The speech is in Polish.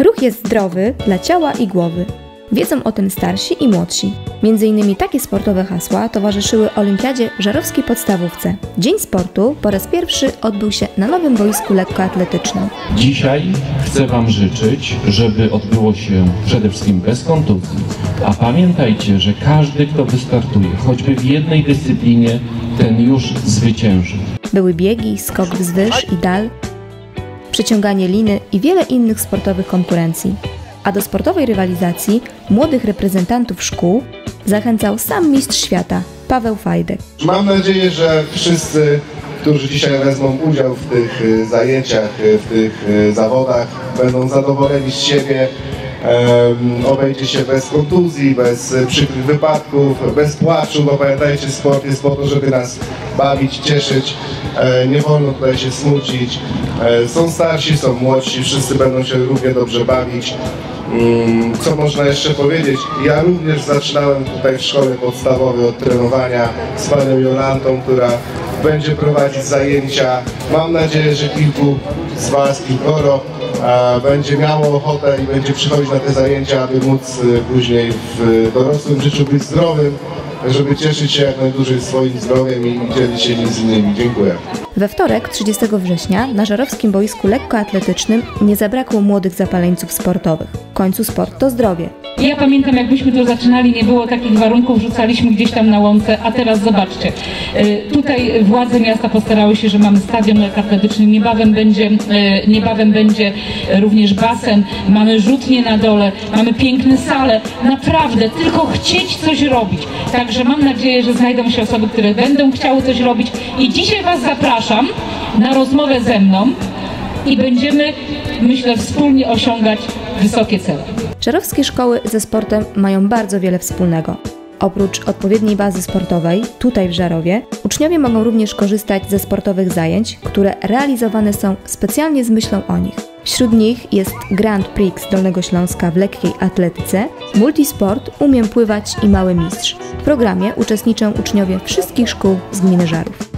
Sport jest zdrowy dla ciała i głowy. Wiedzą o tym starsi i młodsi. Między innymi takie sportowe hasła towarzyszyły Olimpiadzie Żarowskiej Podstawówce. Dzień Sportu po raz pierwszy odbył się na nowym boisku lekkoatletycznym. Dzisiaj chcę Wam życzyć, żeby odbyło się przede wszystkim bez kontuzji. A pamiętajcie, że każdy, kto wystartuje, choćby w jednej dyscyplinie, ten już zwycięży. Były biegi, skok wzwyż i dal, przeciąganie liny i wiele innych sportowych konkurencji. A do sportowej rywalizacji młodych reprezentantów szkół zachęcał sam mistrz świata Paweł Fajdek. Mam nadzieję, że wszyscy, którzy dzisiaj wezmą udział w tych y, zajęciach, y, w tych y, zawodach, będą zadowoleni z siebie. Obejdzie się bez kontuzji, bez y, przykrych wypadków, bez płaczu, bo pamiętajcie, sport jest po to, żeby nas bawić, cieszyć. E, nie wolno tutaj się smucić. E, są starsi, są młodsi, wszyscy będą się równie dobrze bawić. Mm, Co można jeszcze powiedzieć? Ja również zaczynałem tutaj w szkole podstawowej od trenowania z panią Jolantą, która będzie prowadzić zajęcia. Mam nadzieję, że kilku z Was, kilkoro e, będzie miało ochotę i będzie przychodzić na te zajęcia, aby móc e, później w dorosłym życiu być zdrowym, żeby cieszyć się jak najdłużej swoim zdrowiem i dzielić się nim z innymi. Dziękuję. We wtorek, 30 września, na żarowskim boisku lekkoatletycznym nie zabrakło młodych zapaleńców sportowych. W końcu sport to zdrowie. Ja pamiętam, jak myśmy to zaczynali, nie było takich warunków, rzucaliśmy gdzieś tam na łące, a teraz zobaczcie. y, Tutaj władze miasta postarały się, że mamy stadion lekkoatletyczny, niebawem będzie, y, niebawem będzie również basen, mamy rzutnie na dole, mamy piękne sale. Naprawdę, tylko chcieć coś robić. Także mam nadzieję, że znajdą się osoby, które będą chciały coś robić i dzisiaj Was zapraszam na rozmowę ze mną i będziemy, myślę, wspólnie osiągać wysokie cele. Żarowskie szkoły ze sportem mają bardzo wiele wspólnego. Oprócz odpowiedniej bazy sportowej, tutaj w Żarowie, uczniowie mogą również korzystać ze sportowych zajęć, które realizowane są specjalnie z myślą o nich. Wśród nich jest Grand Prix Dolnego Śląska w lekkiej atletyce, multisport, umiem pływać i mały mistrz. W programie uczestniczą uczniowie wszystkich szkół z gminy Żarów.